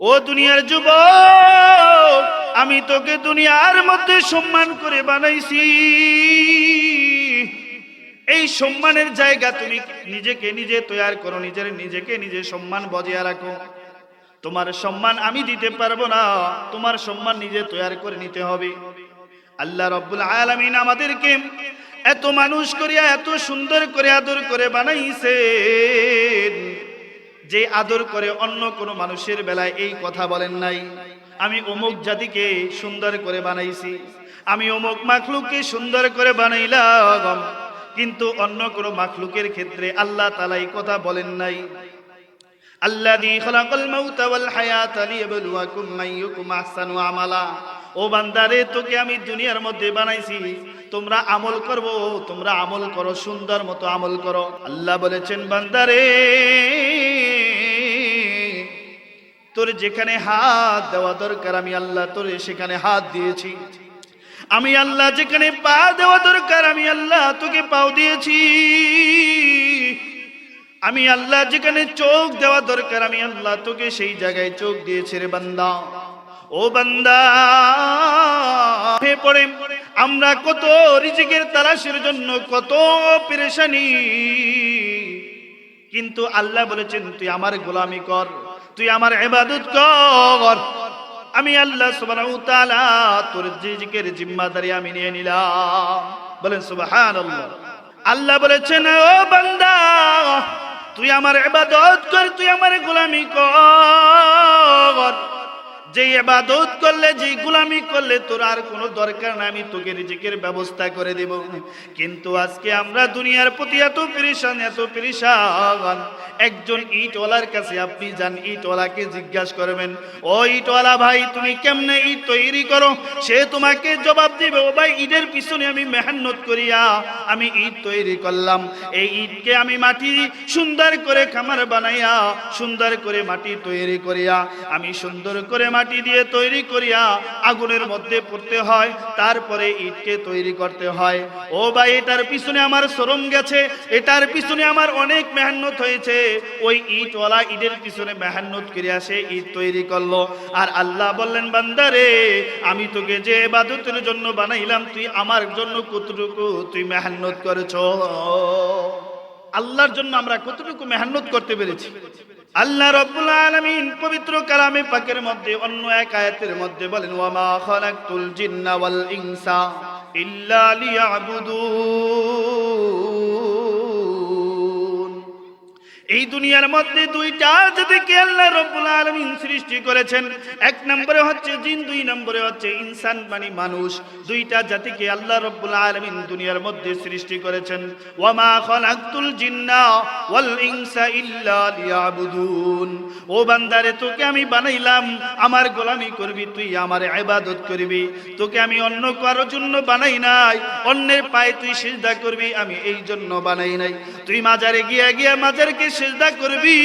ও দুনিয়ার যুব আমি তোকে দুনিয়ার মধ্যে সম্মান করে বানাইছি। এই সম্মানের জায়গা তুমি নিজেকে নিজে তৈয়ার করো, নিজের নিজেকে নিজে সম্মান বজায় রাখো। তোমার সম্মান আমি দিতে পারব না, তোমার সম্মান নিজে তৈয়ার করে নিতে হবে। আল্লাহ রব্বুল আলামিন আমাদেরকে এত মানুষ করিয়া, এত সুন্দর করে, আদর করে বানাইছেন। যে আদর করে অন্য কোনো মানুষের বেলায় এই কথা বলেন নাই। আমি অমুক জাতিকে সুন্দর করে বানাইছি, আমি অমুক মাখলুককে সুন্দর করে বানাইলাম, কিন্তু অন্য কোনো মাখলুকের ক্ষেত্রে আল্লাহ তালা এই কথা বলেন নাই। আমালা। ও বান্দারে, তোকে আমি দুনিয়ার মধ্যে তোমরা আমল করব, তোমরা আমল করো, সুন্দর মতো আমল করো। আল্লাহ বলেছেন, বান্দারে তোর যেখানে হাত দেওয়া দরকার, আমি আল্লাহ তোর সেখানে হাত দিয়েছি। আমি আল্লাহ যেখানে পা দেওয়া দরকার, আমি আল্লাহ তোকে পাও দিয়েছি। আমি আল্লাহ যেখানে চোখ দেওয়া দরকার, আমি আল্লাহ তোকে সেই জায়গায় চোখ দিয়েছে রে বান্দা। ও বান্দা পড়ে, আমরা কত রিজিকের তালাশের জন্য কত পেরেশানি। কিন্তু আল্লাহ বলেছেন, তুই আমার গোলামি কর। তুই আমার এবাদত কর। আমি আল্লাহ সুবহানাহু তোর জিজিকের জিম্মাদারি আমি নিয়ে নিলাম। বলেন সুবহানাল্লাহ। আল্লাহ বলেছেন, ও বান্দা, তুই আমার ইবাদত কর, তুই আমার গোলামি কর। যে ইবাদত করলে, যে গোলামি করলে, তোর আর কোনো দরকার না আমি তোকে রিজিকের ব্যবস্থা করে দেব। কিন্তু আজকে আমরা দুনিয়ার প্রতি এত পেরেশান এত পেরেশান। একজন ইটওয়ালার কাছে আপনি যান, ইটওয়ালাকে জিজ্ঞাসা করবেন, ও ইটওয়ালা ভাই, তুমি কেমনে ইট তৈরি করো? সে তোমাকে জবাব দিবে, ও ভাই, ইটের পিছনে আমি মেহান্নত করিয়া আমি ইট তৈরি করলাম। এই ইটকে আমি মাটি সুন্দর করে খামার বানাইয়া, সুন্দর করে মাটি তৈরি করিয়া, আমি সুন্দর করে মাটি দিয়ে তৈরি করিয়া আগুনের মধ্যে পড়তে হয়, তারপরে ইটকে তৈরি করতে হয়। ও ভাই, এটার পিছনে আমার শ্রম গেছে, এটার পিছনে আমার অনেক মেহান্নত হয়েছে। ওই ইটওয়ালা ইটের পিছনে মেহান্নত করিয়া সে ইট তৈরি করল। আর আল্লাহ বললেন বান্দারে আমি তোকে যে এবাদতের জন্য বানাইলাম, তুই আমার জন্য কতটুকু তুই মেহান্নত করেছ? আল্লাহর জন্য আমরা কতটুকু মেহান্নত করতে পেরেছি? আল্লাহ রব্বুল আলমিন পবিত্র কালামে পাকের মধ্যে অন্য এক আয়াতের মধ্যে বলেন, ওয়ামা খালাকতুল জিন্না ওয়াল ইনসা ইল্লা লিয়াবুদুন। এই দুনিয়ার মধ্যে দুইটা জাতিকে আল্লাহ রব্বুল আলামিন সৃষ্টি করেছেন। এক নম্বরে হচ্ছে জিন, দুই নম্বরে হচ্ছে ইনসান মানে মানুষ। দুইটা জাতিকে আল্লাহ রব্বুল আলামিন দুনিয়ার মধ্যে সৃষ্টি করেছেন। ওয়ামা খালাকতুল জিন্না ওয়াল ইনসা ইল্লা লিয়াবুদুন। ও বান্দারে, তোকে আমি বানাইলাম, আমার গোলামি করবি, তুই আমার ইবাদত করবি। তোকে আমি অন্য কারোর জন্য বানাই নাই, অন্যের পায়ে তুই সিজদা করবি, আমি এই জন্য বানাই নাই। তুই মাজারে গিয়া গিয়া মাজারকে সিজদা করবি।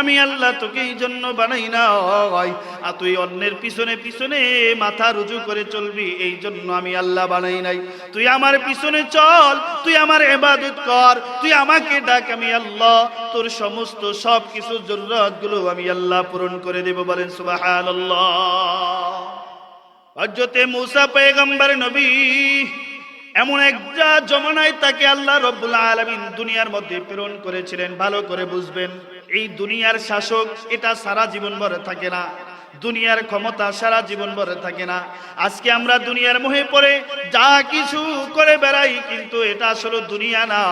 আমি আল্লাহ তোকে এই জন্য বানাই না আর তুই অন্যের পিছনে পিছনে মাথা রুজু করে চলবি, এই জন্য আমি আল্লাহ বানাই নাই। তুই আমার পিছনে চল, তুই আমার এবাদত কর, তুই আমাকে ডাক, আমি আল্লাহ তোর সমস্ত সব কিছু জরুরতগুলো আমি আল্লাহ পূরণ করে দেব, বলেন সুবহানাল্লাহ। হজরতে মুসা পেগম্বর নবী এমন একটা জমানায় তাকে আল্লাহ রব্বুল আলমিন দুনিয়ার মধ্যে প্রেরণ করেছিলেন, ভালো করে বুঝবেন। এই দুনিয়ার শাসক, এটা সারা জীবন ভরে থাকে না। দুনিয়ার ক্ষমতা সারা জীবন ভরে থাকে না। আজকে আমরা দুনিয়ার মোহে পড়ে যা কিছু করে বেড়াই, কিন্তু এটা আসলে দুনিয়া না,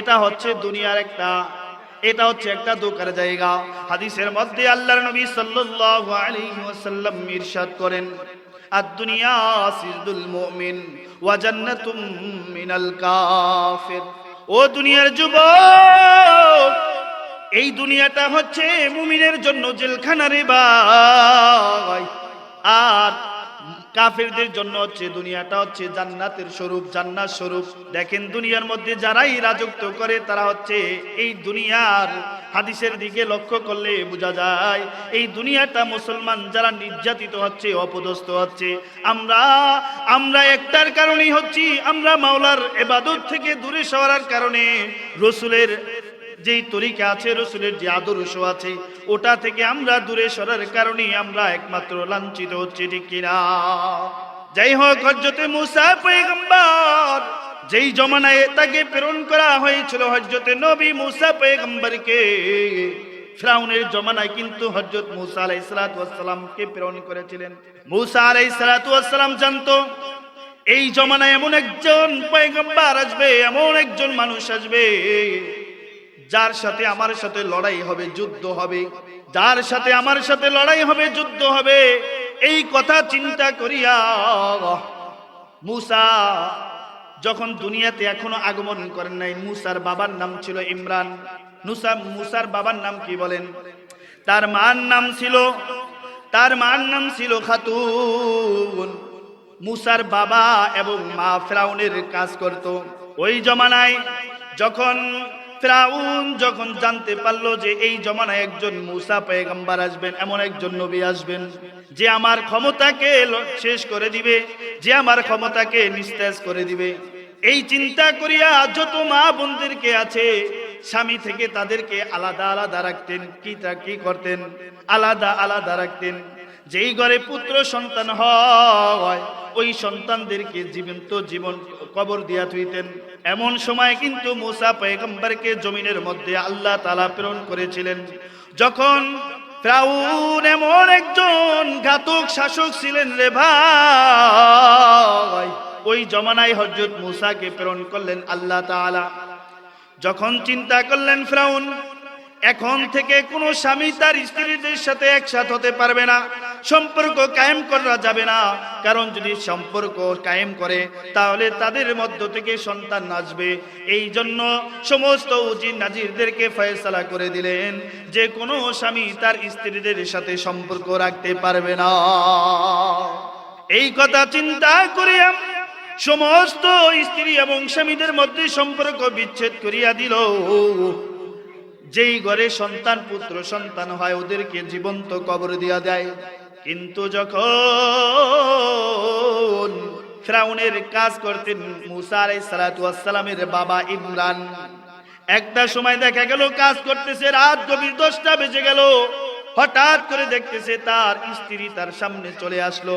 এটা হচ্ছে দুনিয়ার একটা, এটা হচ্ছে একটা দোকার জায়গা। হাদিসের মধ্যে আল্লাহর নবী সাল্লাল্লাহু আলাইহি ওয়াসাল্লাম ইরশাদ করেন আদ-দুনিয়া সিজদুল মুমিন ওয়া জান্নাতুম ও দুনিয়ার যুবক, এই দুনিয়াটা হচ্ছে মুমিনের জন্য জেলখানা রে ভাই আর কাফেরদের জন্য হচ্ছে, দুনিয়াটা হচ্ছে জান্নাতের স্বরূপ, জান্নাত স্বরূপ। দেখেন দুনিয়ার মধ্যে যারাই রাজত্ব করে, তারা হচ্ছে এই দুনিয়ার হাদিসের দিকে লক্ষ্য করলে বোঝা যায়, এই দুনিয়াটা মুসলমান যারা নির্যাতিত হচ্ছে, অপদস্থ হচ্ছে। আমরা আমরা একটার কারণেই হচ্ছি, আমরা মাওলার এবাদত থেকে দূরে সরার কারণে রসুলের যেই তরিকা আছে, রসুলের যে আদর্শ আছে ওটা থেকে আমরা দূরে সরার কারণে আমরা একমাত্র লাঞ্ছিত হচ্ছি, ঠিক কিনা? যাই হোক হজরতে মুসা পয়গম্বর, যেই জমানায় তাকে প্রেরণ করা হয়েছিল হজরতে নবী মুসা পয়গম্বরকে, ফ্রাউনের জমানায় কিন্তু হজরত মুসা আলাই সালাতামকে প্রেরণ করেছিলেন। মুসা আলাই সালাতাম জানতো, এই জমানায় এমন একজন পয়গম্বর আসবে, এমন একজন মানুষ আসবে যার সাথে আমার সাথে লড়াই হবে, যুদ্ধ হবে, যার সাথে আমার সাথে লড়াই হবে, যুদ্ধ হবে, এই কথা চিন্তা করিয়া মুসা যখন দুনিয়াতে এখনও আগমন করেন নাই, মুসার বাবার নাম ছিল ইমরান। নুসা মুসার বাবার নাম কি বলেন? তার মার নাম ছিল, তার মার নাম ছিল খাতুন। মুসার বাবা এবং মা ফেরাউনের কাজ করত। ওই জমানায় যখন ফেরাউন যখন জানতে পারল যে এই জমানায় একজন মুসা পেগম্বার আসবেন, এমন একজন নবী আসবেন, যে আমার ক্ষমতাকে শেষ করে দিবে, যে আমার ক্ষমতাকে নিস্তেজ করে দিবে। এই চিন্তা করিয়া যত মা বোনদেরকে আছে, স্বামী থেকে তাদেরকে আলাদা আলাদা রাখতেন। কি তা কি করতেন? আলাদা আলাদা রাখতেন। যেই ঘরে পুত্র সন্তান হয়, ওই সন্তানদেরকে জীবন্ত জীবন কবর দিয়া থুইতেন। এমন সময় কিন্তু মুসা পয়গম্বরকে জমিনের মধ্যে আল্লাহ তালা প্রেরণ করেছিলেন। যখন ফ্রাউন এমন একজন ঘাতক শাসক ছিলেন রে ভাই, ওই জমানায় হজরত মুসাকে প্রেরণ করলেন আল্লাহ তাআলা। যখন চিন্তা করলেন ফ্রাউন, এখন থেকে কোনো স্বামী তার স্ত্রীদের সাথে একসাথ হতে পারবে না। সম্পর্ক কায়েম করা যাবে না। কারণ যদি সম্পর্ক কায়েম করে, তাহলে তাদের মধ্য থেকে সন্তান আসবে। এই জন্য সমস্ত উজির নাজিরদেরকে ফয়সালা করে দিলেন। যে কোনো স্বামী তার স্ত্রীদের সাথে সম্পর্ক রাখতে পারবে না। এই কথা চিন্তা করিয়া সমস্ত স্ত্রী এবং স্বামীদের মধ্যে সম্পর্ক বিচ্ছেদ করিয়া দিল। যেই ঘরে সন্তান পুত্র সন্তান হয়, ওদেরকে জীবন্ত কবর দিয়া দেয়। কিন্তু যখন ফ্রাউনের কাজ করতেন মুসা আলাই সালামের বাবা ইমরান, একটা সময় দেখা গেল কাজ করতেছে, রাত গভীর দশটা বেজে গেল। হঠাৎ করে দেখতেছে তার স্ত্রী তার সামনে চলে আসলো।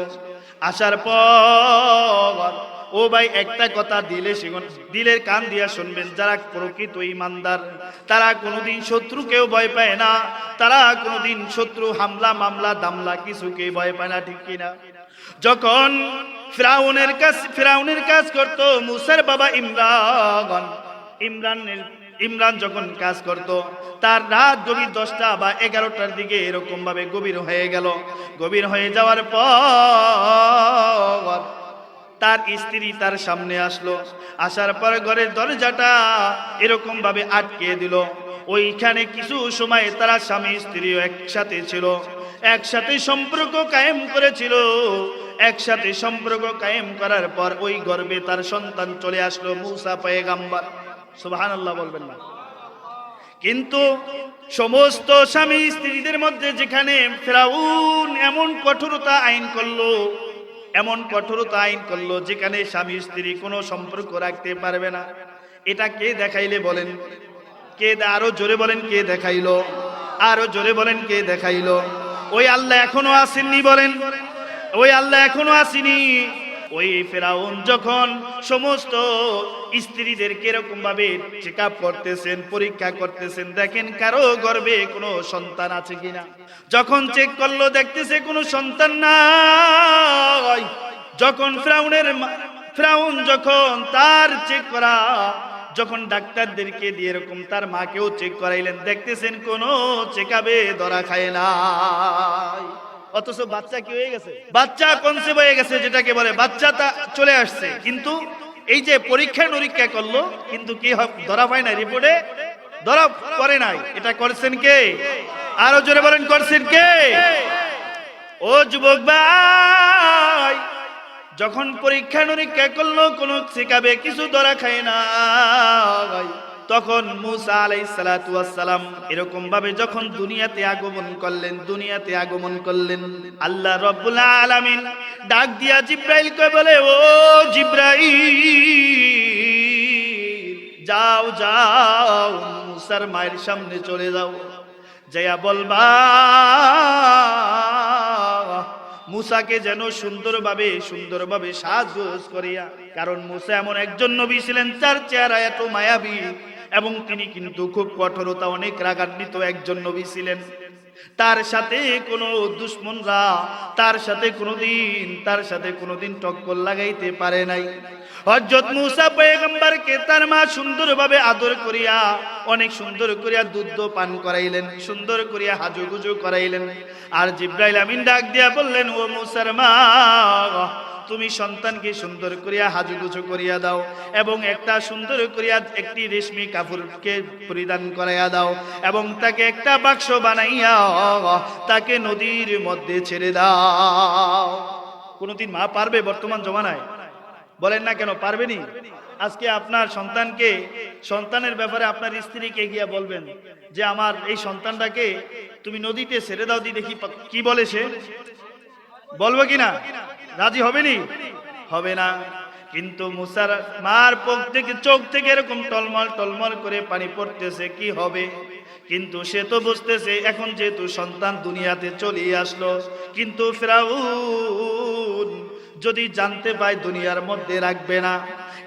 আসার পর ও ভাই, একটা কথা দিলে সেগুন, দিলের কান দিয়া শুনবেন, যারা প্রকৃত ইমানদার, তারা কোনোদিন শত্রুকেও ভয় পায় না, তারা কোনোদিন শত্রু, হামলা, মামলা, দামলা কিছু কিছুকে ভয় পায় না, ঠিক কিনা? যখন ফিরাউনের কাজ ফিরাউনের কাজ করত মুসার বাবা ইমরান, ইমরানের, ইমরান যখন কাজ করত, তার রাত গভীর দশটা বা এগারোটার দিকে এরকম ভাবে গভীর হয়ে গেল। গভীর হয়ে যাওয়ার পর তার স্ত্রী তার সামনে আসলো। আসার পর ঘরের দরজাটা এরকম ভাবে আটকে দিল। ওইখানে কিছু সময় তারা স্বামী স্ত্রী একসাথে ছিল। একসাথে সম্পর্ক কায়েম করেছিল। একসাথে সম্পর্ক কায়েম করার পর ওই গর্বে তার সন্তান চলে আসলো মুসা পয়গাম্বার। সুবহান আল্লাহ বলবেন না। কিন্তু সমস্ত স্বামী স্ত্রীদের মধ্যে যেখানে ফেরাউন এমন কঠোরতা আইন করল এমন কঠোরতা আইন করল যেখানে স্বামী স্ত্রী কোনো সম্পর্ক রাখতে পারবে না। এটা কে দেখাইলে বলেন? কে আরও জোরে বলেন কে দেখাইলো? আরও জোরে বলেন কে দেখাইলো? ওই আল্লাহ এখনও আসেননি বলেন? ওই আল্লাহ এখনও আসেনি। ওই ফেরাউন যখন সমস্ত স্ত্রীদের কীরকম ভাবে চেক করতেছেন, পরীক্ষা করতেছেন, দেখেন কারও গর্বে কোনো সন্তান আছে কিনা? যখন চেক করল, দেখতেছে কোনো সন্তান নাই। যখন ফ্রাউনের ফ্রাউন যখন তার চেক করা, যখন ডাক্তারদেরকে দিয়ে এরকম তার মাকেও চেক করাইলেন, দেখতেছেন কোনো চেকাবে ধরা খায় না অথচ বাচ্চা কি হয়ে গেছে? বাচ্চা কনসেপ্ট হয়ে গেছে, যেটাকে বলে বাচ্চা তা চলে আসছে। কিন্তু এই যে পরীক্ষা নিরীক্ষা করল, কিন্তু কি ধরা পায় না রিপোর্টে ধরা পড়ে নাই। এটা করছেন কে? আরও জোরে বলেন, করছেন কে? ও যুবক ভাই, যখন পরীক্ষা নিরীক্ষা করল, কোনো শেখাবে কিছু ধরা খায় না। তখন মুসা আলাই সালাম এরকম ভাবে যখন দুনিয়াতে আগমন করলেন, দুনিয়াতে আগমন করলেন, আল্লাহ রব্বুল আলামিন ডাক দিয়া জিব্রাইল কে বলে, ও জিব্রাইল, যাও যাও, মুসার মায়ের সামনে চলে যাও। জয়া বলবা, মুসাকে যেন সুন্দরভাবে সুন্দরভাবে সাজগোজ করিয়া, কারণ মুসা এমন একজন নবী ছিলেন তার চেহারা এত মায়াবী এবং তিনি কিন্তু খুব কঠোরতা, অনেক রাগান্বিত একজন নবী ছিলেন। তার সাথে কোনো দুশ্মনরা তার সাথে কোনোদিন, তার সাথে কোনোদিন টক্কর লাগাইতে পারে নাই। হজরত মুসা পয়গম্বরকে তার মা সুন্দরভাবে আদর করিয়া, অনেক সুন্দর করিয়া দুধ পান করাইলেন, সুন্দর করিয়া হাজুগুজু করাইলেন। আর জিব্রাইল আমিন ডাক দিয়া বললেন, ও মুসার মা তুমি সন্তানকে সুন্দর করিয়া হাজুগুজু করিয়া দাও এবং একটা সুন্দর করিয়া একটি রেশমি কাপড়কে পরিধান করাইয়া দাও এবং তাকে একটা বাক্স বানাইয়া তাকে নদীর মধ্যে ছেড়ে দাও। কোনোদিন মা পারবে বর্তমান জমানায়? বলেন না কেন পারবেনি আজকে আপনার সন্তানকে, সন্তানের ব্যাপারে আপনার স্ত্রীকে গিয়া বলবেন যে, আমার এই সন্তানটাকে তুমি নদীতে ছেড়ে দাও দি দেখি কি বলে সে? বলব কি না? রাজি হবেনি? হবে না। কিন্তু মুসার মার পক থেকে, চোখ থেকে এরকম টলমল টলমল করে পানি পড়তেছে, কি হবে? কিন্তু সে তো বুঝতেছে, এখন যেহেতু সন্তান দুনিয়াতে চলে আসলো, কিন্তু ফেরাউন যদি জানতে পায় দুনিয়ার মধ্যে রাখবে না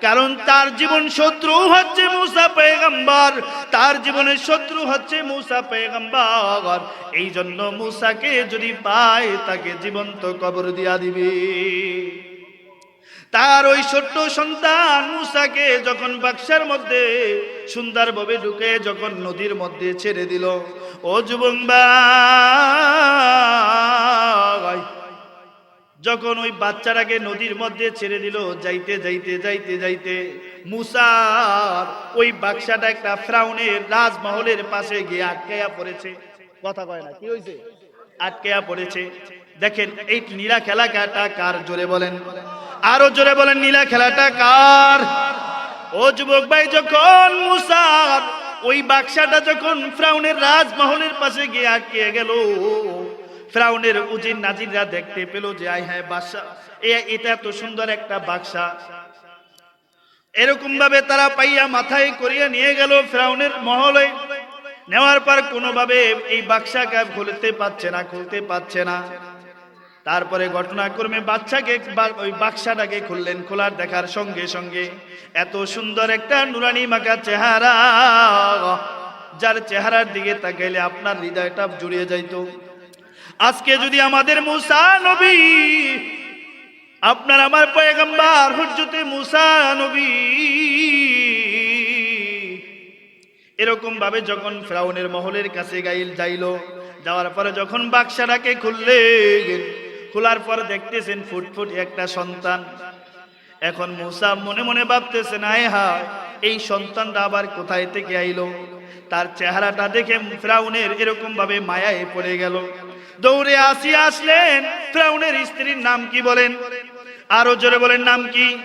কারণ তার জীবন শত্রু হচ্ছে মুসা পেগম্বর, তার জীবনের শত্রু হচ্ছে মুসা পেগম্বর। এই জন্য মুসাকে যদি পায়, তাকে জীবন্ত কবর দিয়া দিবে। তার ওই ছোট্ট সন্তান মুসাকে যখন বাক্সার মধ্যে সুন্দর সুন্দরভাবে ঢুকে, যখন নদীর মধ্যে ছেড়ে দিল, ও যুবং ভাই যখন ওই বাচ্চাটাকে নদীর মধ্যে ছেড়ে দিল, যাইতে যাইতে যাইতে যাইতে মুসার ওই বাক্সাটা একটা ফ্রাউনের রাজমহলের পাশে গিয়ে আটকাইয়া পড়েছে। কথা কয় না, কি হয়েছে আটকাইয়া পড়েছে। দেখেন, এই নীলা খেলাটা কার? জোরে বলেন। আরও জোরে বলেন, নীলা খেলাটা কার? ও যুবক ভাই, যখন মুসার ওই বাক্সাটা যখন ফ্রাউনের রাজমহলের পাশে গিয়ে আটকে গেল ফ্রাউনের উজির নাজিররা দেখতে পেল যে, আয় হ্যাঁ বাদশা এটা এত সুন্দর একটা বাক্সা এরকম ভাবে তারা পাইয়া মাথায় করিয়া নিয়ে গেল ফ্রাউনের মহলে। নেওয়ার পর কোনোভাবে এই বাক্সাকে খুলতে পারছে না, খুলতে পারছে না। তারপরে ঘটনাক্রমে বাচ্চাকে ওই বাক্সাটাকে খুললেন, খোলার দেখার সঙ্গে সঙ্গে। এত সুন্দর একটা নুরানি মাখা চেহারা, যার চেহারার দিকে তাকাইলে আপনার হৃদয়টা জুড়িয়ে যাইতো। আজকে যদি আমাদের মুসা নবী, আপনার আমার পয়গম্বর হুজ্জতে মুসা নবী। এরকম ভাবে যখন ফ্রাউনের মহলের কাছে গাইল যাইল, যাওয়ার পরে যখন বাক্সাটাকে খুললেন, খোলার পর দেখতেছেন ফুটফুট একটা সন্তান। এখন মুসা মনে মনে ভাবতেছেন আয় হায়, এই সন্তানটা আবার কোথায় থেকে আইলো? তার চেহারাটা দেখে ফ্রাউনের এরকম ভাবে মায়ায় পড়ে গেল। দৌড়ে আসি, আসলেন। ফ্রাউনের স্ত্রীর নাম কি বলেন? আরও জোরে বলেন, নাম কি?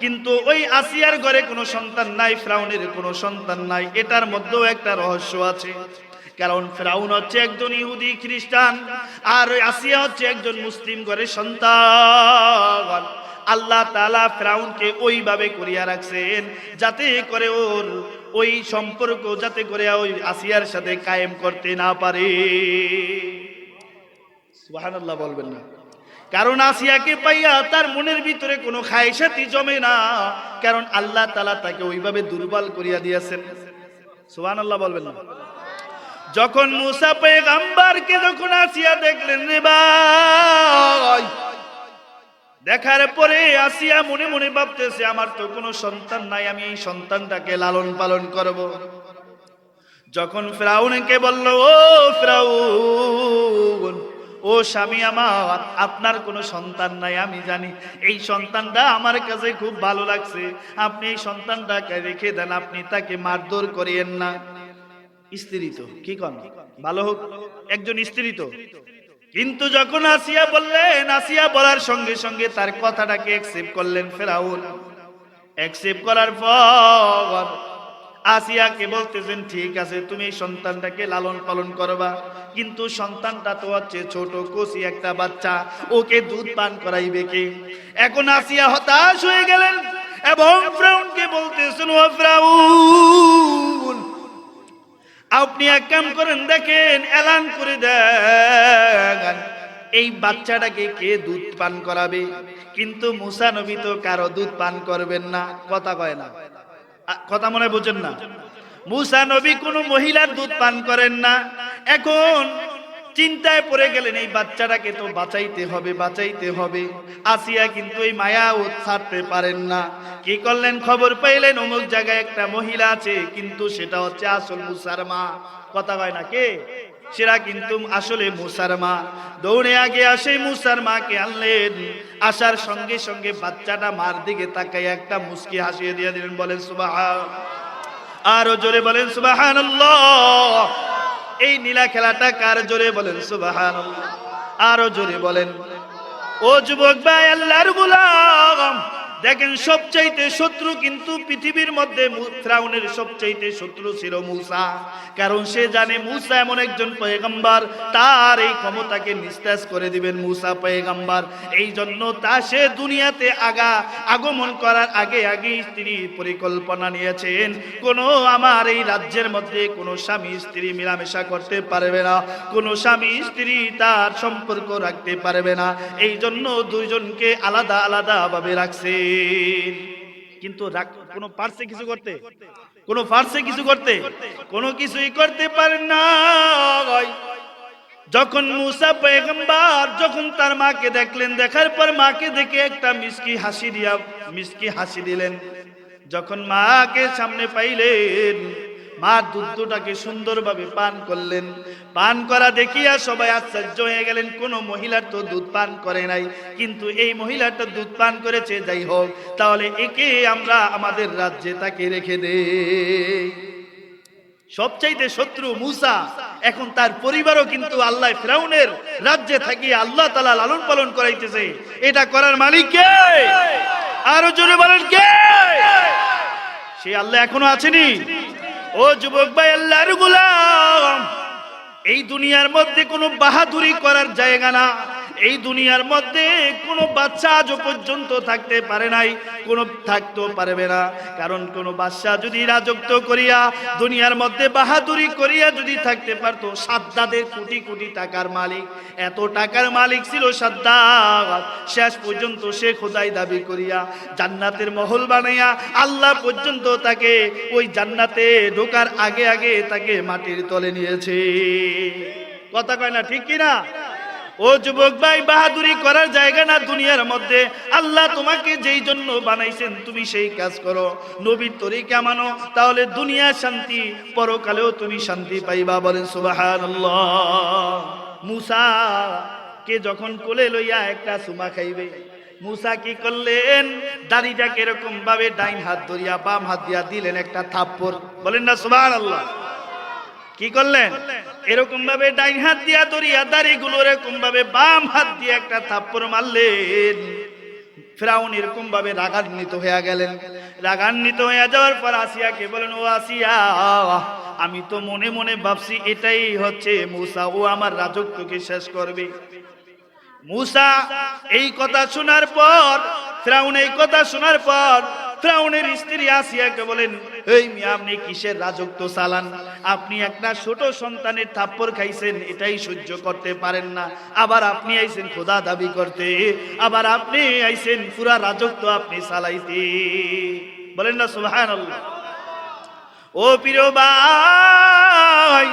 কিন্তু ওই আসিয়ার ঘরে কোনো সন্তান নাই, ফ্রাউনের কোনো সন্তান নাই। এটার মধ্যেও একটা রহস্য আছে। কারণ ফ্রাউন হচ্ছে একজন ইহুদি খ্রিস্টান, আর ওই আসিয়া হচ্ছে একজন মুসলিম ঘরের সন্তান। আল্লাহ তালা ফ্রাউনকে ওইভাবে করিয়া রাখছেন, যাতে করে ওর ওই সম্পর্ক, যাতে করে ওই আসিয়ার সাথে কায়েম করতে না পারে। সুবহানাল্লাহ বলবেন না। কারণ আসিয়াকে পাইয়া তার মনের ভিতরে কোনো খায়সাতি জমে না। কারণ আল্লাহ তালা তাকে ওইভাবে দুর্বল করিয়া দিয়েছেন। সুবহানাল্লাহ বলবেন না। যখন মুসা পেগাম্বারকে যখন আসিয়া দেখলেন রে ভাই, দেখার পরে আসিয়া মনে মনে ভাবতেছে, আমার তো কোনো সন্তান নাই, আমি এই সন্তানটাকে লালন পালন করব। যখন ফ্রাউনকে বলল, ও ফ্রাউন ও স্বামী আমার, আপনার কোনো সন্তান নাই, আমি জানি। এই সন্তানটা আমার কাছে খুব ভালো লাগছে। আপনি এই সন্তানটাকে রেখে দেন, আপনি তাকে মারধর করিয়েন না। স্ত্রী তো, কি কন? ভালো হোক, একজন স্ত্রী তো। কিন্তু যখন আসিয়া বললেন, আসিয়া বলার সঙ্গে সঙ্গে তার কথাটাকে অ্যাকসেপ্ট করলেন ফেরাউন। অ্যাকসেপ্ট করার পর আসিয়াকে বলতেছেন, ঠিক আছে, তুমি সন্তানটাকে লালন পালন করবা। কিন্তু সন্তানটা তো হচ্ছে ছোট, কচি একটা বাচ্চা। ওকে দুধ পান করাইবে কে? এখন আসিয়া হতাশ হয়ে গেলেন এবং ফ্রাউনকে বলতেছেন, ও ফ্রাউন, আপনি এক কাম করেন, দেখেন, এলান করে দেন। এই বাচ্চাটাকে কে দুধ পান করাবে? কিন্তু মুসা নবী তো কারও দুধ পান করবেন না, কথা কয় না। কথা মনে বোঝেন না। মুসা নবী কোনো মহিলার দুধ পান করেন না। এখন চিন্তায় পড়ে গেলেন, এই বাচ্চাটাকে তো বাঁচাইতে হবে বাঁচাইতে হবে। আসিয়া কিন্তু এই মায়া ও ছাড়তে পারেন না। কি করলেন? খবর পাইলেন, অমুক জায়গায় একটা মহিলা আছে, কিন্তু সেটা হচ্ছে আসল মুসার মা। কথা হয় না কে? সেরা কিন্তু আসলে মুসার মা। দৌড়ে আগে আসে মুসার মাকে আনলেন। আসার সঙ্গে সঙ্গে বাচ্চাটা মার দিকে তাকাই একটা মুস্কি হাসিয়ে দিয়ে দিলেন, বলেন সুবাহ আরও জোরে বলেন সুবাহান এই নীলা খেলাটা কার জোরে বলেন সুবাহান আরও জোরে বলেন, ও যুবক ভাই, আল্লাহর গুলাম দেখেন সবচাইতে শত্রু কিন্তু পৃথিবীর মধ্যে ফিরাউনের সবচাইতে শত্রু ছিল মূসা। কারণ সে জানে মূসা এমন একজন পয়গম্বর, তার এই ক্ষমতাকে নিস্তেজ করে দিবেন মূসা পয়গম্বর। এই জন্য তা সে দুনিয়াতে আগা, আগমন করার আগে আগেই তিনি পরিকল্পনা নিয়েছেন। কোনো আমার এই রাজ্যের মধ্যে কোনো স্বামী স্ত্রী মেলামেশা করতে পারবে না, কোনো স্বামী স্ত্রী তার সম্পর্ক রাখতে পারবে না। এই জন্য দুইজনকে আলাদা আলাদা ভাবে রাখছে কিন্তু কোন কোনো পারছে কিছু করতে? কোনো পারছে কিছু করতে? কোনো কিছুই করতে পারে না। যখন মুসা পেগম্বার যখন তার মাকে দেখলেন, দেখার পর মাকে দেখে একটা মিসকি হাসি দিয়া মিসকি হাসি দিলেন। যখন মাকে সামনে পাইলেন মা দুধটাকে সুন্দরভাবে পান করলেন। পান করা দেখিয়া সবাই আশ্চর্য হয়ে গেলেন, কোন মহিলার তো দুধ পান করে নাই। কিন্তু এই মহিলাটা দুধ পান করেছে, যাই হোক, তাহলে একে আমরা আমাদের রাজ্যে তাকে রেখে দেই। সবচাইতে শত্রু মুসা, এখন তার পরিবারও কিন্তু আল্লাহ ফেরাউনের রাজ্যে থাকি আল্লাহ তালা লালন পালন করাইতেছে। এটা করার মালিক কে? আরও জোরে বলেন কে? সে আল্লাহ এখনও আছেনি? ও যুবক ভাই আল্লাহর গোলাম এই দুনিয়ার মধ্যে কোনো বাহাদুরি করার জায়গা না। এই দুনিয়ার মধ্যে কোনো বাচ্চা আজও পর্যন্ত থাকতে পারে নাই, কোনো থাকতেও পারবে না। কারণ কোনো বাচ্চা যদি রাজত্ব করিয়া, দুনিয়ার মধ্যে বাহাদুরি করিয়া যদি থাকতে পারতো, সাদ্দাদের কোটি কোটি টাকার মালিক, এত টাকার মালিক ছিল সাদ্দাদ। শেষ পর্যন্ত সে খোদাই দাবি করিয়া জান্নাতের মহল বানাইয়া আল্লাহ পর্যন্ত তাকে ওই জান্নাতে ঢোকার আগে আগে তাকে মাটির তলে নিয়েছে। কথা কয় না, ঠিক কিনা? ও যুবক ভাই, বাহাদুরি করার জায়গা না দুনিয়ার মধ্যে। আল্লাহ তোমাকে যেই জন্য বানাইছেন, তুমি সেই কাজ করো। নবীর তরিকা মানো, তাহলে দুনিয়া শান্তি, পরকালেও তুমি শান্তি পাইবা বলেন সুবাহান মুসা কে যখন কোলে লইয়া একটা সুমা খাইবে, মুসা কি করলেন? দাড়িটাকে এরকম ভাবে ডাইন হাত ধরিয়া বাম হাত দিয়া দিলেন একটা থাপ্পড়। বলেন না সুবাহ আল্লাহ কি করলেন? এরকম ভাবে ডাইন হাত দিয়া দরিয়া দাড়ি গুলো এরকম ভাবে বাম হাত দিয়ে একটা থাপ্পড় মারলেন। ফেরাউন এরকম ভাবে রাগান্বিত হয়ে গেলেন। রাগান্বিত হয়ে যাওয়ার পর আসিয়াকে বলেন, ও আসিয়া, আমি তো মনে মনে ভাবছি এটাই হচ্ছে মুসা। ও আমার রাজত্বকে শেষ করবে। মুসা এই কথা শোনার পর, ফ্রাউন এই কথা শোনার পর ফ্রাউনের স্ত্রী আসিয়াকে বলেন, এই মিয়া, আপনি কিসের রাজত্ব চালান? আপনি একটা ছোট সন্তানের থাপ্পড় খাইছেন, এটাই সহ্য করতে পারেন না। আবার আপনি আইছেন খোদা দাবি করতে, আবার আপনি আইছেন পুরা রাজত্ব আপনি চালাইতে। বলেন না, সুবহানাল্লাহ। ও প্রিয় ভাই,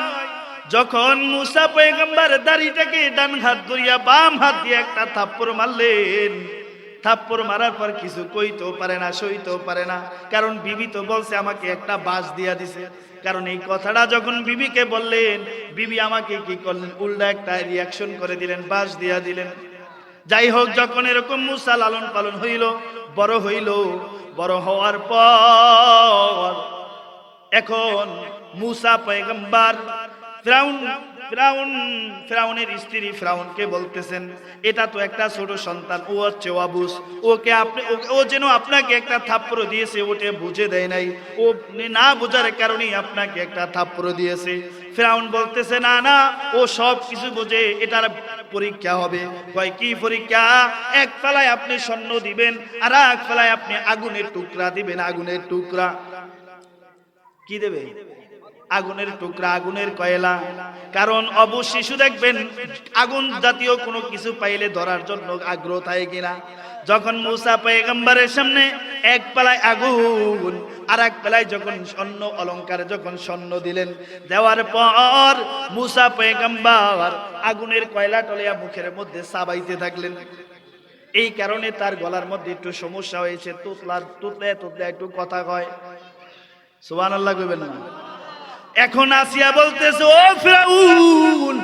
যখন মুসা পয়গম্বর দাড়িটাকে ডান হাত ধরিয়া বাম হাত দিয়ে একটা থাপ্পড় মারলেন থাপ্পড় মারার পর কিছু কইতেও পারে না, সইতেও পারে না। কারণ বিবি তো বলছে, আমাকে একটা বাস দিয়া দিছে। কারণ এই কথাটা যখন বিবিকে বললেন, বিবি আমাকে কি করলেন? উল্টা একটা রিয়াকশন করে দিলেন, বাস দিয়া দিলেন। যাই হোক, যখন এরকম মুসা লালন পালন হইল, বড় হইল, বড় হওয়ার পর এখন মুসা পয়গম্বর, ফ্রাউন ফ্রাউন, ফ্রাউনের স্ত্রী ফ্রাউনকে বলতেছেন, এটা তো একটা ছোট সন্তান, ও হচ্ছে অবুস ওকে আপনি ও যেন আপনাকে একটা থাপ্পড় দিয়েছে, ওটা বুঝে দেয় নাই। ও না বোঝার কারণেই আপনাকে একটা থাপ্পড় দিয়েছে। ফেরাউন বলতেছে, না না, ও সব কিছু বোঝে, এটার পরীক্ষা হবে। কয়, কি পরীক্ষা? এক ফেলায় আপনি স্বর্ণ দিবেন, আর এক ফেলায় আপনি আগুনের টুকরা দিবেন, আগুনের টুকরা। কি দেবে? আগুনের টুকরা, আগুনের কয়লা। কারণ অবু শিশু দেখবেন, আগুন জাতীয় কোনো কিছু পাইলে ধরার জন্য আগ্রহ থাকে কিনা। যখন মুসা পেগম্বরের সামনে এক পালায় আগুন আর এক পালায় যখন স্বর্ণ অলংকার যখন স্বর্ণ দিলেন, দেওয়ার পর মুসা পেগম্বর আগুনের কয়লা টলিয়া মুখের মধ্যে সাবাইতে থাকলেন। এই কারণে তার গলার মধ্যে একটু সমস্যা হয়েছে, তুতলার, তুতলে তুতলে একটু কথা কয়। সুবান আল্লাহ কইবেন না। এখন আসিয়া বলতেছে, ও ফিরাউন,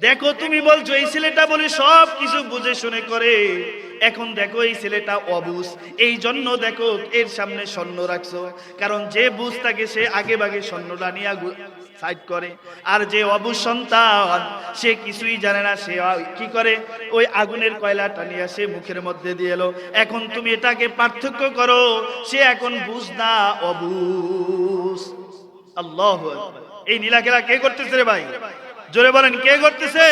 দেখো তুমি বলছো, এই ছেলেটা বলে সব কিছু বুঝে শুনে করে। এখন দেখো এই ছেলেটা অবুজ। এই জন্য দেখো এর সামনে স্বর্ণ রাখছো। কারণ যে বুঝ থাকে সে আগে ভাগে স্বর্ণটা নিয়ে সাইড করে। আর যে অবুজ সন্তান, সে কিছুই জানে না, সে কি করে? ওই আগুনের কয়লাটা নিয়ে সে মুখের মধ্যে দিয়ে এলো। এখন তুমি এটাকে পার্থক্য করো। সে এখন বুঝ না, অবুজ। আল্লাহ এই নীলা খেলা কে করতেছে রে ভাই? জোরে বলেন কে করতেছে?